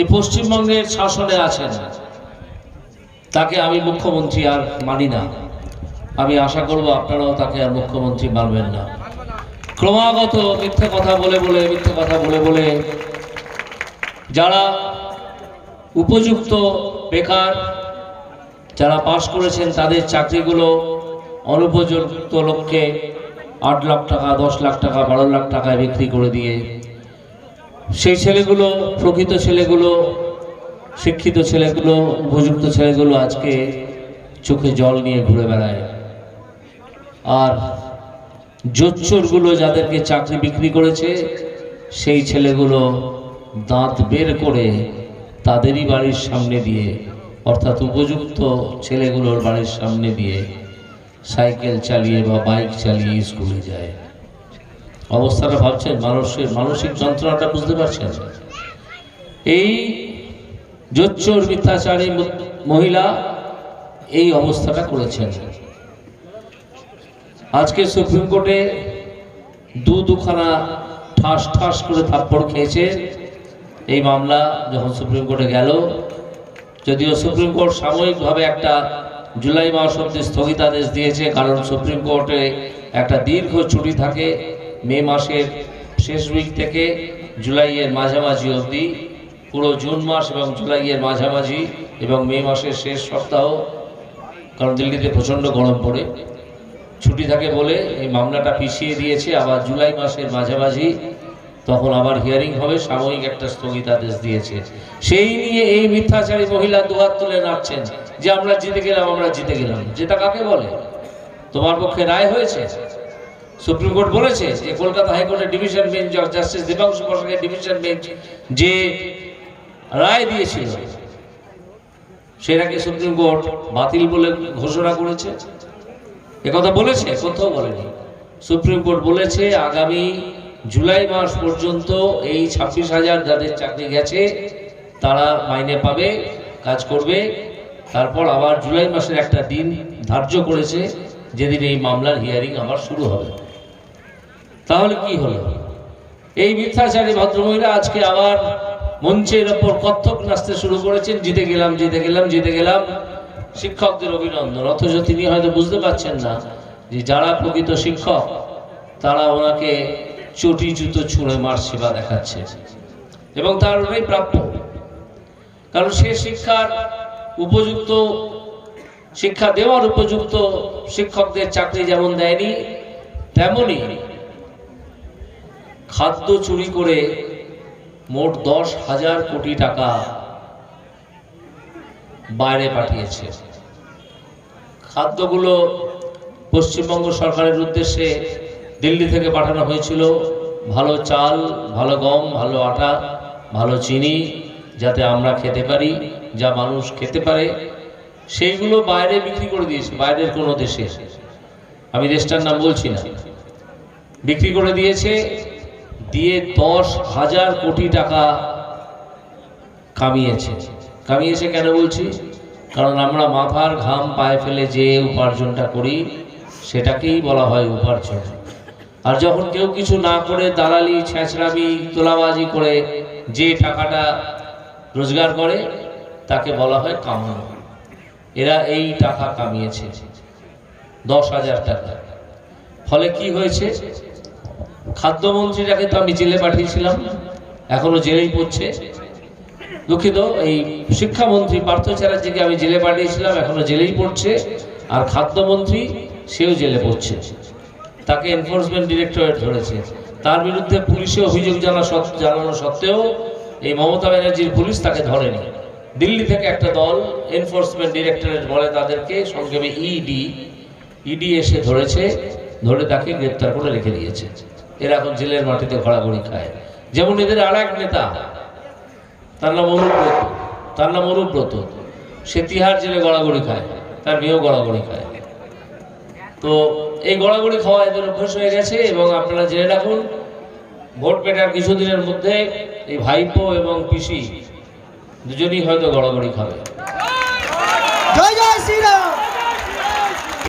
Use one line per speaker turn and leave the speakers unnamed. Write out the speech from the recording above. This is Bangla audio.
এই পশ্চিমবঙ্গের শাসনে আছেন। তাকে আমি মুখ্যমন্ত্রী আর মানি না। আমি আশা করব আপনারাও তাকে আর মুখ্যমন্ত্রী মানবেন না। ক্রমাগত মিথ্যে কথা বলে বলে, মিথ্যে কথা বলে বলে যারা উপযুক্ত বেকার, যারা পাশ করেছেন তাদের চাকরিগুলো অনুপযুক্ত লোককে আট লাখ টাকা, দশ লাখ টাকা, বারো লাখ টাকায় বিক্রি করে দিয়ে সেই ছেলেগুলো, প্রকৃত ছেলেগুলো, শিক্ষিত ছেলেগুলো, উপযুক্ত ছেলেগুলো আজকে চোখে জল নিয়ে ঘুরে বেড়ায়। আর জোচ্চোরগুলো যাদেরকে চাকরি বিক্রি করেছে, সেই ছেলেগুলো দাঁত বের করে তাদেরই বাড়ির সামনে দিয়ে, অর্থাৎ উপযুক্ত ছেলেগুলোর বাড়ির সামনে দিয়ে সাইকেল চালিয়ে বা বাইক চালিয়ে স্কুলে যায়। অবস্থাটা ভাবছেন, মানুষের মানসিক যন্ত্রণাটা বুঝতে পারছেন? এই জোচ্চোর মিথ্যাচারী মহিলা এই অবস্থাটা করেছেন। আজকে সুপ্রিম কোর্টে দু দুখানা ঠাস ঠাস করে থাপ্পড় খেয়েছে। এই মামলা যখন সুপ্রিম কোর্টে গেল, যদিও সুপ্রিম কোর্ট সাময়িকভাবে একটা জুলাই মাস অব্দি স্থগিতাদেশ দিয়েছে, কারণ সুপ্রিম কোর্টে একটা দীর্ঘ ছুটি থাকে। মে মাসের শেষ উইক থেকে জুলাইয়ের মাঝামাঝি অবধি, পুরো জুন মাস এবং জুলাইয়ের মাঝামাঝি এবং মে মাসের শেষ সপ্তাহ, কারণ দিল্লিতে প্রচণ্ড গরম পড়ে। ছুটি থাকে বলে এই মামলাটা পিছিয়ে দিয়েছে, আবার জুলাই মাসের মাঝামাঝি তখন আবার হিয়ারিং হবে, সাময়িক একটা স্থগিতাদেশ দিয়েছে। সেই নিয়ে এই মিথ্যাচারী মহিলা দুহাত তুলে নাচছেন যে আমরা জিতে গেলাম, আমরা জিতে গেলাম। যেটা কাকে বলে? তোমার পক্ষে রায় হয়েছে? সুপ্রিম কোর্ট বলেছে যে কলকাতা হাইকোর্টের ডিভিশন বেঞ্চ জাস্টিস দীপাংশু বসাকের ডিভিশন বেঞ্চ যে রায় দিয়েছিল সেটাকে সুপ্রিম কোর্ট বাতিল বলে ঘোষণা করেছে? একথা বলেছে? কোথাও বলেনি। সুপ্রিম কোর্ট বলেছে আগামী জুলাই মাস পর্যন্ত এই ছাব্বিশ হাজার যাদের চাকরি গেছে, তারা মাইনে পাবে, কাজ করবে। তারপর আবার জুলাই মাসের একটা দিন ধার্য করেছে, যেদিন এই মামলার হিয়ারিং আবার শুরু হবে। তাহলে কি হলো? এই মিথ্যাচারী ভদ্রমহিলা আজকে আবার মঞ্চের ওপর কত্থক নাচতে শুরু করেছেন, জিতে গেলাম জিতে গেলাম জিতে গেলাম। শিক্ষকদের অভিনন্দন, অথচ তিনি হয়তো বুঝতে পারছেন না যে যারা প্রকৃত শিক্ষক, তারা ওনাকে চটি জুতো ছুঁড়ে মার সেবা দেখাচ্ছে। এবং তার ওটাই প্রাপ্য। কারণ সে শিক্ষার উপযুক্ত, শিক্ষা দেওয়ার উপযুক্ত শিক্ষকদের চাকরি যেমন দেয়নি, তেমনি খাদ্য চুরি করে মোট দশ হাজার কোটি টাকা বাইরে পাঠিয়েছে। খাদ্যগুলো পশ্চিমবঙ্গ সরকারের উদ্দেশ্যে দিল্লি থেকে পাঠানো হয়েছিল। ভালো চাল, ভালো গম, ভালো আটা, ভালো চিনি, যাতে আমরা খেতে পারি, যা মানুষ খেতে পারে। সেইগুলো বাইরে বিক্রি করে দিয়েছে, বাইরের কোনো দেশে। আমি দেশটার নাম বলছি না। বিক্রি করে দিয়েছে দিয়ে দশ হাজার কোটি টাকা কামিয়েছে। কামিয়েছে কেন বলছি? কারণ আমরা মাথার ঘাম পায়ে ফেলে যে উপার্জনটা করি, সেটাকেই বলা হয় উপার্জন। আর যখন কেউ কিছু না করে দালালি ছেঁচড়ামি তোলাবাজি করে যে টাকাটা রোজগার করে, তাকে বলা হয় কামানো। এরা এই টাকা কামিয়েছে। দশ হাজার টাকা। ফলে কি হয়েছে? খাদ্যমন্ত্রীটাকে তো আমি জেলে পাঠিয়েছিলাম, এখনও জেলেই পড়ছে। দুঃখিত, এই শিক্ষামন্ত্রী পার্থ চ্যাটার্জিকে আমি জেলে পাঠিয়েছিলাম, এখনও জেলেই পড়ছে। আর খাদ্যমন্ত্রী, সেও জেলে পড়ছে। তাকে এনফোর্সমেন্ট ডিরেক্টরেট ধরেছে। তার বিরুদ্ধে পুলিশে অভিযোগ জানা জানানো সত্ত্বেও এই মমতা ব্যানার্জির পুলিশ তাকে ধরেনি। দিল্লি থেকে একটা দল এনফোর্সমেন্ট ডিরেক্টরেট বলে তাদেরকে সংক্ষেপে ইডি ইডি এসে ধরেছে। ধরে তাকে গ্রেপ্তার করে রেখে দিয়েছে। এরা এখন জেলের মাটিতে ঘোরাঘুরি খায়। যেমন এদের আর এক নেতা, তার নাম অনুব্রত তার নাম অনুব্রত সে তিহার জেলে গড়াগড়ি খায়, তার মেয়েও গড়াগড়ি খায়। তো এই গড়াগড়ি খাওয়া এদের অভ্যাস হয়ে গেছে এবং আপনারা জেনে রাখুন, ভোট পেটার কিছুদিনের মধ্যে এই ভাইপো এবং পিসি দুজনই হয়তো গড়াগড়ি খাবে।
জয় জয়